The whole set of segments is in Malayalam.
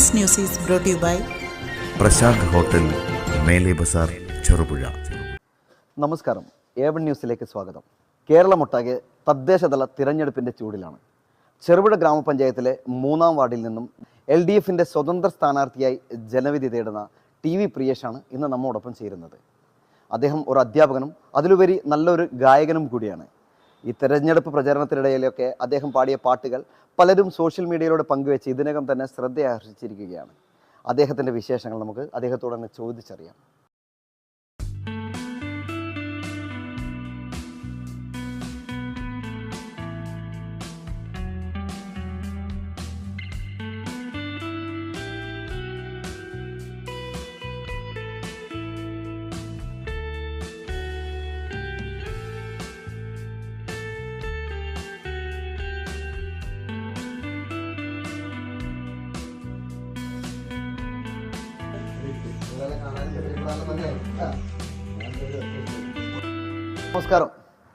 This news is brought you by Prashant hotel Mele Bazar Cherupuzha. നമസ്കാരം. ഏവൺ ന്യൂസിലേക്ക് സ്വാഗതം. കേരളമൊട്ടാകെ തദ്ദേശതല തിരഞ്ഞെടുപ്പിന്റെ ചൂടിലാണ്. ചെറുപുഴ ഗ്രാമപഞ്ചായത്തിലെ മൂന്നാം വാർഡിൽ നിന്നും എൽ ഡി എഫിന്റെ സ്വതന്ത്ര സ്ഥാനാർത്ഥിയായി ജനവിധി തേടുന്ന ടി വി പ്രിയേഷാണ് ഇന്ന് നമ്മോടൊപ്പം ചേരുന്നത്. അദ്ദേഹം ഒരു അധ്യാപകനും അതിലുപരി നല്ലൊരു ഗായകനും കൂടിയാണ്. ഈ തെരഞ്ഞെടുപ്പ് പ്രചരണത്തിനിടയിലൊക്കെ അദ്ദേഹം പാടിയ പാട്ടുകൾ പലരും സോഷ്യൽ മീഡിയയിലൂടെ പങ്കുവെച്ച് ഇതിനകം തന്നെ ശ്രദ്ധയാകർഷിച്ചിരിക്കുകയാണ്. അദ്ദേഹത്തിന്റെ വിശേഷങ്ങൾ നമുക്ക് അദ്ദേഹത്തോട് തന്നെ ചോദിച്ചറിയാം. നമസ്കാരം.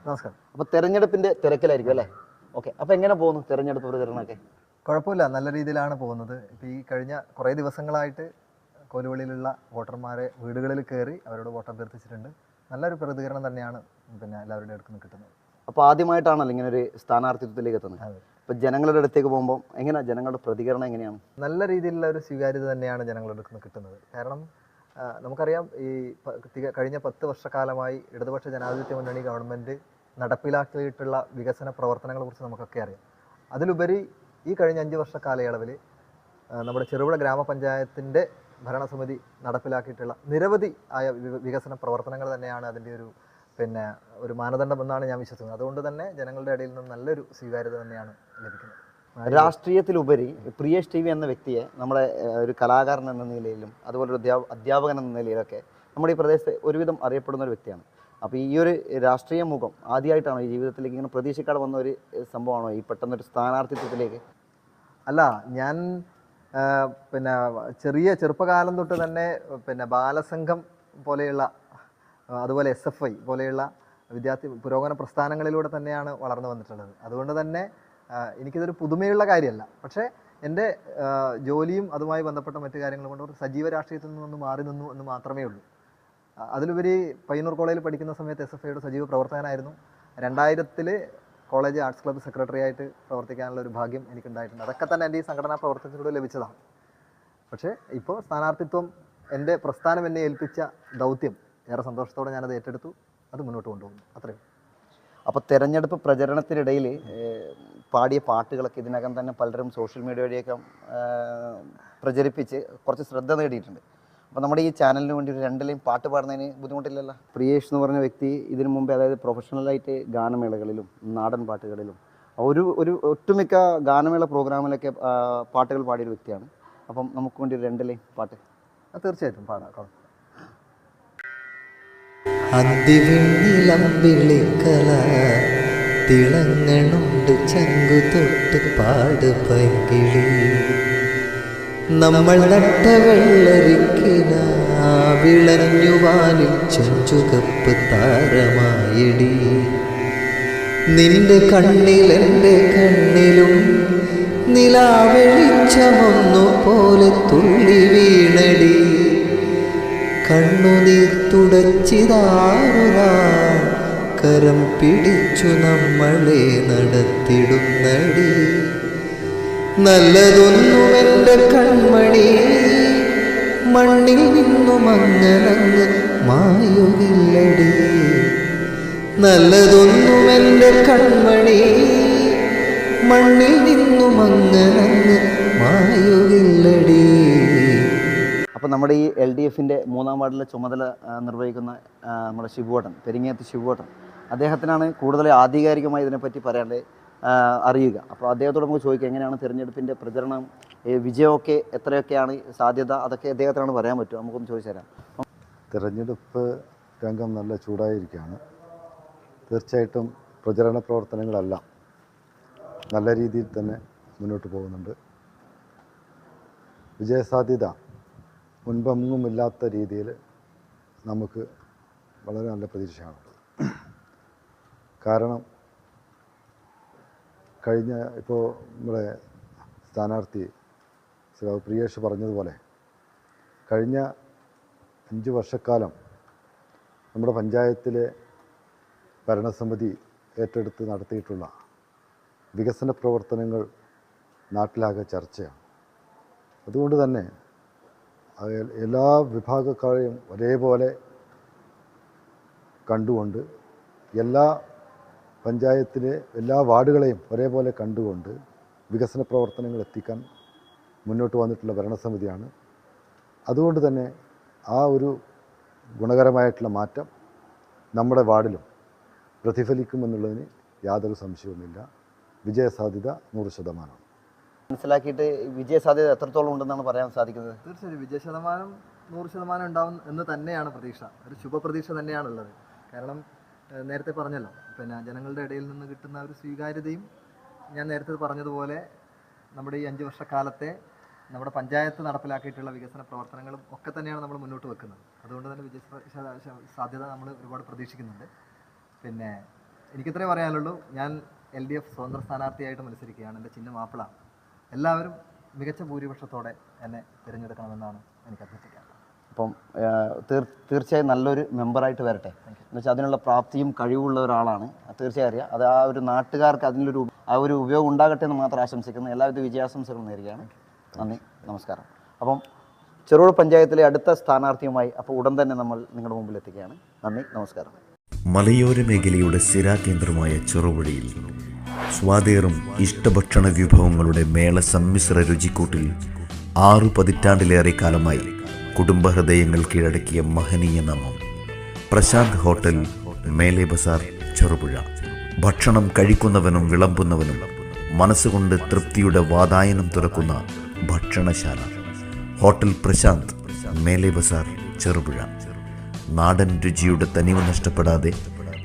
നമസ്കാരം അപ്പോൾ തെരഞ്ഞെടുപ്പിന്റെ തിരക്കിലായിരിക്കും അല്ലേ? ഓക്കെ. അപ്പോൾ എങ്ങനെ പോകുന്നു തെരഞ്ഞെടുപ്പ് പ്രചരണമൊക്കെ കുഴപ്പമില്ല. നല്ല രീതിയിലാണ് പോകുന്നത്. ഇപ്പോൾ ഈ കഴിഞ്ഞ കുറേ ദിവസങ്ങളായിട്ട് കോലുവളിയിലുള്ള വോട്ടർമാരെ വീടുകളിൽ കയറി അവരോട് വോട്ട് അഭ്യർത്ഥിച്ചിട്ടുണ്ട്. നല്ലൊരു പ്രതികരണം തന്നെയാണ് പിന്നെ എല്ലാവരുടെ അടുത്ത് നിന്ന് കിട്ടുന്നത്. അപ്പോൾ ആദ്യമായിട്ടാണല്ലോ ഇങ്ങനെ ഒരു സ്ഥാനാർത്ഥിത്വത്തിലേക്ക് എത്തുന്നത്. അപ്പൊ അപ്പോൾ ജനങ്ങളുടെ അടുത്തേക്ക് പോകുമ്പോൾ എങ്ങനെയാണ് ജനങ്ങളുടെ പ്രതികരണം എങ്ങനെയാണ്? നല്ല രീതിയിലുള്ള ഒരു സ്വീകാര്യത തന്നെയാണ് ജനങ്ങളുടെ അടുത്ത് നിന്ന് കിട്ടുന്നത്. കാരണം നമുക്കറിയാം ഈ കഴിഞ്ഞ പത്ത് വർഷക്കാലമായി ഇടതുപക്ഷ ജനാധിപത്യ മുന്നണി ഗവൺമെന്റ് നടപ്പിലാക്കിയിട്ടുള്ള വികസന പ്രവർത്തനങ്ങളെ കുറിച്ച് നമുക്കൊക്കെ അറിയാം. അതിലുപരി ഈ കഴിഞ്ഞ അഞ്ച് വർഷ കാലയളവിൽ നമ്മുടെ ചെറുപുഴ ഗ്രാമപഞ്ചായത്തിന്റെ ഭരണസമിതി നടപ്പിലാക്കിയിട്ടുള്ള നിരവധി ആയ വികസന പ്രവർത്തനങ്ങൾ തന്നെയാണ് അതിന്റെ ഒരു പിന്നെ ഒരു മാനദണ്ഡം എന്നാണ് ഞാൻ വിശ്വസിക്കുന്നത്. അതുകൊണ്ട് തന്നെ ജനങ്ങളുടെ ഇടയിൽ നിന്ന് നല്ലൊരു സ്വീകാര്യത തന്നെയാണ് ലഭിക്കുന്നത്. രാഷ്ട്രീയത്തിലുപരി പ്രിയേഷ് ടി വി എന്ന വ്യക്തിയെ നമ്മുടെ ഒരു കലാകാരൻ എന്ന നിലയിലും അതുപോലെ ഒരു അധ്യാപ അധ്യാപകൻ എന്ന നിലയിലൊക്കെ നമ്മുടെ ഈ പ്രദേശത്ത് ഒരുവിധം അറിയപ്പെടുന്ന ഒരു വ്യക്തിയാണ്. അപ്പോൾ ഈ ഒരു രാഷ്ട്രീയ മുഖം ആദ്യമായിട്ടാണോ ഈ ജീവിതത്തിലേക്ക് ഇങ്ങനെ പ്രതീക്ഷിക്കാതെ വന്ന ഒരു സംഭവമാണോ? ഈ പെട്ടെന്നൊരു സ്ഥാനാർത്ഥിത്വത്തിലേക്ക്. അല്ല ഞാൻ പിന്നെ ചെറിയ ചെറുപ്പകാലം തൊട്ട് തന്നെ പിന്നെ ബാലസംഘം പോലെയുള്ള അതുപോലെ എസ് എഫ് ഐ പോലെയുള്ള വിദ്യാർത്ഥി പുരോഗമന പ്രസ്ഥാനങ്ങളിലൂടെ തന്നെയാണ് വളർന്നു വന്നിട്ടുള്ളത്. അതുകൊണ്ട് തന്നെ എനിക്കിതൊരു പുതുമയുള്ള കാര്യമല്ല. പക്ഷേ എന്റെ ജോലിയും അതുമായി ബന്ധപ്പെട്ട മറ്റു കാര്യങ്ങളും കൊണ്ട് സജീവ രാഷ്ട്രീയത്തിൽ നിന്നൊന്ന് മാറി നിന്നു എന്ന് മാത്രമേ ഉള്ളൂ. അതിലുപരി പയ്യന്നൂർ കോളേജിൽ പഠിക്കുന്ന സമയത്ത് എസ് എഫ് ഐയുടെ സജീവ പ്രവർത്തകനായിരുന്നു. രണ്ടായിരത്തിൽ കോളേജ് ആർട്സ് ക്ലബ്ബ് സെക്രട്ടറി ആയിട്ട് പ്രവർത്തിക്കാനുള്ള ഒരു ഭാഗ്യം എനിക്കുണ്ടായിട്ടുണ്ട്. അതൊക്കെ തന്നെ എന്റെ ഈ സംഘടനാ പ്രവർത്തനത്തിലൂടെ ലഭിച്ചതാണ്. പക്ഷേ ഇപ്പോൾ സ്ഥാനാർത്ഥിത്വം എന്റെ പ്രസ്ഥാനം എന്നെ ഏൽപ്പിച്ച ദൗത്യം ഏറെ സന്തോഷത്തോടെ ഞാനത് ഏറ്റെടുത്തു. അത് മുന്നോട്ട് കൊണ്ടുപോകുന്നു. അത്രയും അപ്പോൾ തിരഞ്ഞെടുപ്പ് പ്രചരണത്തിനിടയിൽ പാടിയ പാട്ടുകളൊക്കെ ഇതിനകം തന്നെ പലരും സോഷ്യൽ മീഡിയ വഴിയൊക്കെ പ്രചരിപ്പിച്ച് കുറച്ച് ശ്രദ്ധ നേടിയിട്ടുണ്ട്. അപ്പോൾ നമ്മുടെ ഈ ചാനലിന് വേണ്ടി ഒരു രണ്ടിലെയും പാട്ട് പാടുന്നതിന് ബുദ്ധിമുട്ടില്ലല്ലോ? പ്രിയേഷ് എന്ന് പറഞ്ഞ വ്യക്തി ഇതിനു മുമ്പേ അതായത് പ്രൊഫഷണലായിട്ട് ഗാനമേളകളിലും നാടൻ പാട്ടുകളിലും ഒരു ഒരു ഒട്ടുമിക്ക ഗാനമേള പ്രോഗ്രാമിലൊക്കെ പാട്ടുകൾ പാടിയൊരു വ്യക്തിയാണ്. അപ്പം നമുക്ക് വേണ്ടി ഒരു രണ്ടിലെയും പാട്ട്. തീർച്ചയായിട്ടും പാടാം. കുഴപ്പം അന്തിവിണ്ണിലമ്പിളിക്കല തിളങ്ങണുണ്ട് ചങ്കു തൊട്ട് പാട് പൈകിളി. നമ്മൾ നട്ട വെള്ളരിക്കിന വിളഞ്ഞുവാനിൽ ചെഞ്ചുകപ്പ് താരമായിടി. നിന്റെ കണ്ണിൽ എന്റെ കണ്ണിലും നിലാവെളിച്ചമൊന്നു പോലെ തുള്ളി വീണടി. കണ്ണുനീർ തുടച്ചിതാറുരാൾ കരം പിടിച്ചു നമ്മളെ നടത്തിടുന്നടി. നല്ലതൊന്നും എന്റെ കൺമണി മണ്ണിൽ നിന്നും അങ്ങനങ്ങ് മായുകില്ലടി നല്ലതൊന്നും എന്റെ കൺമണി മണ്ണിൽ നിന്നും അങ്ങനങ്ങ് മായുകില്ലടി അപ്പോൾ നമ്മുടെ ഈ എൽ ഡി എഫിന്റെ മൂന്നാം വാർഡിലെ ചുമതല നിർവഹിക്കുന്ന നമ്മുടെ ശിവുവട്ടൻ പെരിങ്ങേത്ത് ശിവുവട്ടൻ അദ്ദേഹത്തിനാണ് കൂടുതൽ ആധികാരികമായി ഇതിനെപ്പറ്റി പറയാണ്ട് അറിയുക. അപ്പോൾ അദ്ദേഹത്തോട് നമുക്ക് ചോദിക്കാം എങ്ങനെയാണ് തിരഞ്ഞെടുപ്പിന്റെ പ്രചരണം വിജയമൊക്കെ എത്രയൊക്കെയാണ് സാധ്യത അതൊക്കെ അദ്ദേഹത്തിനാണ് പറയാൻ പറ്റും നമുക്കൊന്ന് ചോദിച്ചു തരാം. തിരഞ്ഞെടുപ്പ് രംഗം നല്ല ചൂടായിരിക്കുകയാണ് തീർച്ചയായിട്ടും പ്രചരണ പ്രവർത്തനങ്ങളെല്ലാം നല്ല രീതിയിൽ തന്നെ മുന്നോട്ട് പോകുന്നുണ്ട്. വിജയസാധ്യത മുൻപെങ്ങുമില്ലാത്ത രീതിയിൽ നമുക്ക് വളരെ നല്ല പ്രതീക്ഷയാണുള്ളത് കാരണം കഴിഞ്ഞ ഇപ്പോൾ നമ്മുടെ സ്ഥാനാർത്ഥി ശ്രീ പ്രിയേഷ് പറഞ്ഞതുപോലെ കഴിഞ്ഞ അഞ്ച് വർഷക്കാലം നമ്മുടെ പഞ്ചായത്തിലെ ഭരണസമിതി ഏറ്റെടുത്ത് നടത്തിയിട്ടുള്ള വികസന പ്രവർത്തനങ്ങൾ നാട്ടിലാകെ ചർച്ചയാണ്. അതുകൊണ്ട് തന്നെ അത് എല്ലാ വിഭാഗക്കാരെയും ഒരേപോലെ കണ്ടുകൊണ്ട് എല്ലാ പഞ്ചായത്തിലെ എല്ലാ വാർഡുകളെയും ഒരേപോലെ കണ്ടുകൊണ്ട് വികസന പ്രവർത്തനങ്ങൾ എത്തിക്കാൻ മുന്നോട്ട് വന്നിട്ടുള്ള ഭരണസമിതിയാണ്. അതുകൊണ്ട് തന്നെ ആ ഒരു ഗുണകരമായിട്ടുള്ള മാറ്റം നമ്മുടെ വാർഡിലും പ്രതിഫലിക്കുമെന്നുള്ളതിന് യാതൊരു സംശയവുമില്ല. വിജയസാധ്യത നൂറ് ശതമാനം മനസ്സിലാക്കിയിട്ട് വിജയ സാധ്യത എത്രത്തോളം ഉണ്ടെന്നാണ് പറയാൻ സാധിക്കുന്നത്? തീർച്ചയായും വിജയ ശതമാനം നൂറ് ശതമാനം ഉണ്ടാവും എന്ന് തന്നെയാണ് പ്രതീക്ഷ. ഒരു ശുഭപ്രതീക്ഷ തന്നെയാണുള്ളത് കാരണം നേരത്തെ പറഞ്ഞല്ലോ. പിന്നെ ജനങ്ങളുടെ ഇടയിൽ നിന്ന് കിട്ടുന്ന ഒരു സ്വീകാര്യതയും ഞാൻ നേരത്തെ പറഞ്ഞതുപോലെ നമ്മുടെ ഈ അഞ്ച് വർഷക്കാലത്തെ നമ്മുടെ പഞ്ചായത്ത് നടപ്പിലാക്കിയിട്ടുള്ള വികസന പ്രവർത്തനങ്ങളും ഒക്കെ തന്നെയാണ് നമ്മൾ മുന്നോട്ട് വെക്കുന്നത്. അതുകൊണ്ട് തന്നെ വിജയ സാധ്യത നമ്മൾ ഒരുപാട് പ്രതീക്ഷിക്കുന്നുണ്ട്. പിന്നെ എനിക്കിത്രേ പറയാനുള്ളൂ. ഞാൻ എൽ ഡി എഫ് സ്വതന്ത്ര സ്ഥാനാർത്ഥിയായിട്ട് മത്സരിക്കുകയാണ്. എന്റെ ചിഹ്നം മാപ്പിള. എല്ലാവരും മികച്ച ഭൂരിപക്ഷത്തോടെ എന്നെ തിരഞ്ഞെടുക്കണമെന്നാണ് എനിക്ക് അഭ്യർത്ഥിക്കാനുള്ളത്. അപ്പം തീർ- തീർച്ചയായും നല്ലൊരു മെമ്പറായിട്ട് വരട്ടെ. എന്ന് വെച്ചാൽ അതിനുള്ള പ്രാപ്തിയും കഴിവുള്ള ഒരാളാണ്. തീർച്ചയായും അറിയാം. അത് ആ ഒരു നാട്ടുകാർക്ക് അതിനൊരു ആ ഒരു ഉപയോഗം ഉണ്ടാകട്ടെ എന്ന് മാത്രം ആശംസിക്കുന്നു. എല്ലാവിധ വിജയാശംസകളും നേരുകയാണ്. നന്ദി. നമസ്കാരം. അപ്പം ചെറുപുഴ പഞ്ചായത്തിലെ അടുത്ത സ്ഥാനാർത്ഥിയുമായി അപ്പോൾ ഉടൻ തന്നെ നമ്മൾ നിങ്ങളുടെ മുമ്പിൽ എത്തിക്കുകയാണ് നന്ദി. നമസ്കാരം. മലയോര മേഖലയുടെ സ്ഥിരാകേന്ദ്രമായ ചെറുവഴിയിൽ സ്വാതേറും ഇഷ്ടഭക്ഷണ വിഭവങ്ങളുടെ മേള സമ്മിശ്ര രുചിക്കൂട്ടിൽ ആറു പതിറ്റാണ്ടിലേറെ കാലമായി കുടുംബഹൃദയങ്ങൾ കീഴടക്കിയ മഹനീയ നാമം. പ്രശാന്ത് ഹോട്ടൽ മേലെ ബസാർ ചെറുപുഴ. ഭക്ഷണം കഴിക്കുന്നവനും വിളമ്പുന്നവനും മനസ്സുകൊണ്ട് തൃപ്തിയുടെ വാതായനം തുറക്കുന്ന ഭക്ഷണശാല. ഹോട്ടൽ പ്രശാന്ത് മേലെ ബസാർ ചെറുപുഴ. നാടൻ രുചിയുടെ തനിവ് നഷ്ടപ്പെടാതെ